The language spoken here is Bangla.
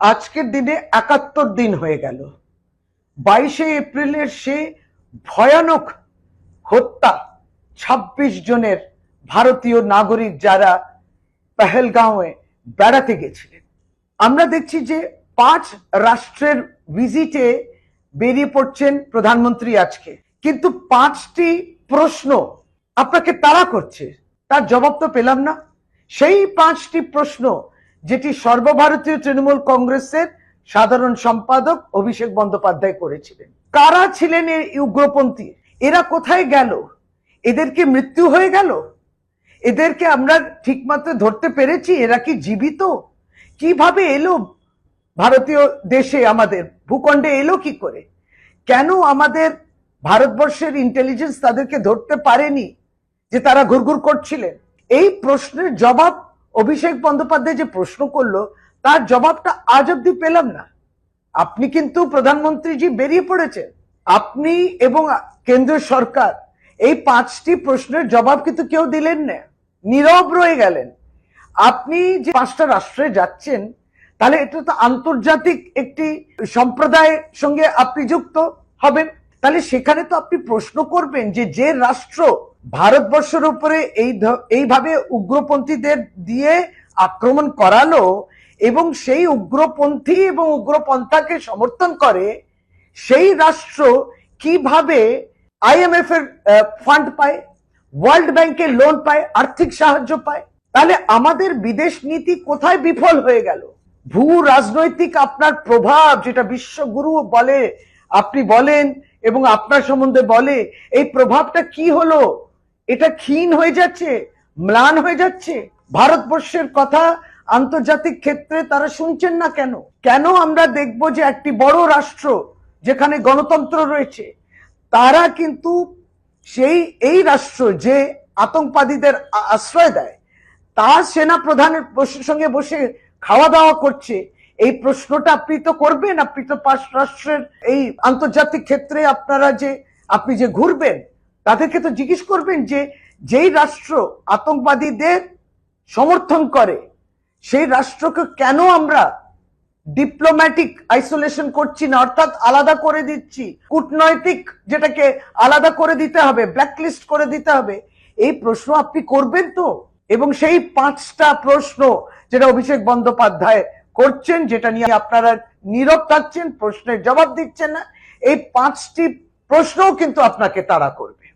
আজকের দিনে একাত্তর দিন হয়ে গেল। বাইশে এপ্রিলের সে ভয়ানক হত্যা, ছাব্বিশ জনের ভারতীয় নাগরিক যারা পেহেলগাঁওয়ে বেড়াতে গেছিলেন। আমরা দেখছি যে পাঁচ রাষ্ট্রের ভিজিটে বেরিয়ে পড়ছেন প্রধানমন্ত্রী আজকে। কিন্তু পাঁচটি প্রশ্ন আপনাকে তাড়া করছে, তার জবাব তো পেলাম না। সেই পাঁচটি প্রশ্ন যেটি সর্বভারতীয় তৃণমূল কংগ্রেসের সাধারণ সম্পাদক অভিষেক বন্দ্যোপাধ্যায় করেছিলেন। কারা ছিলেন এই উগ্রপন্থী? এরা কোথায় গেল? এদেরকে মৃত্যু হয়ে গেল? এদেরকে আমরা ঠিকমতো ধরতে পেরেছি? এরা কি জীবিত? কীভাবে এলো ভারতীয় দেশে আমাদের? ভূখণ্ডে এলো কি করে? কেন আমাদের ভারতবর্ষের ইন্টেলিজেন্স তাদেরকে ধরতে পারেনি যে তারা ঘুরঘুর করছিলেন? এই প্রশ্নের জবাব অভিষেক বন্দ্যোপাধ্যায় যে প্রশ্ন করল, তার জবাবটা আজ অব্দি পেলাম না। আপনি কিন্তু প্রধানমন্ত্রীজি বেরিয়ে পড়েছেন। আপনি এবং কেন্দ্রীয় সরকার এই পাঁচটি প্রশ্নের জবাব কিন্তু কেউ দিলেন না, নীরব রয়ে গেলেন। আপনি যে পাঁচটা রাষ্ট্রে যাচ্ছেন, তাহলে এটা তো আন্তর্জাতিক একটি সম্প্রদায়ের সঙ্গে আপনি যুক্ত হবেন। তাহলে সেখানে তো আপনি প্রশ্ন করবেন যে যে রাষ্ট্র ভারতবর্ষের উপরে এই এইভাবে উগ্রপন্থীদের দিয়ে আক্রমণ করালো এবং সেই উগ্রপন্থী এবং উগ্রপন্থাকে সমর্থন করে সেই রাষ্ট্র কীভাবে আইএমএফ এর ফান্ড পায় ওয়ার্ল্ড ব্যাংকের লোন পায়, আর্থিক সাহায্য পায়, তাহলে আমাদের বিদেশ নীতি কোথায় বিফল হয়ে গেল? ভূ রাজনৈতিক আপনার প্রভাব যেটা বিশ্বগুরু বলে, আপনি বলেন এবং আপনার সম্বন্ধে বলে, এই প্রভাবটা কি হলো? এটা ক্ষীণ হয়ে যাচ্ছে, ম্লান হয়ে যাচ্ছে। ভারতবর্ষের কথা আন্তর্জাতিক ক্ষেত্রে তারা শুনছেন না কেন? কেন আমরা দেখব যে একটি বড় রাষ্ট্র যেখানে গণতন্ত্র রয়েছে, তারা কিন্তু সেই, এই রাষ্ট্র যে আতঙ্কবাদীদের আশ্রয় দেয় তার সেনা প্রধানের সঙ্গে বসে খাওয়া দাওয়া করছে। এই প্রশ্নটা আপনি তো করবেন, আপনি তো পাঁচ রাষ্ট্রের এই আন্তর্জাতিক ক্ষেত্রে আপনারা যে, আপনি যে ঘুরবেন তাদেরকে তো জিজ্ঞেস করবেন যে যেই রাষ্ট্র আতঙ্কবাদীদের সমর্থন করে, সেই রাষ্ট্রকে কেন আমরা ডিপ্লোম্যাটিক আইসোলেশন করছি না? অর্থাৎ আলাদা করে দিচ্ছি। কূটনৈতিক যেটাকে আলাদা করে দিতে হবে ব্ল্যাকলিস্ট করে দিতে হবে। এই প্রশ্ন আপনি করবেন তো? এবং সেই পাঁচটা প্রশ্ন যেটা অভিষেক বন্দ্যোপাধ্যায় করছেন, যেটা নিয়ে আপনারা নীরব থাকছেন, প্রশ্নের জবাব দিচ্ছেন না, এই পাঁচটি প্রশ্নও কিন্তু আপনাকে তাড়া করবে।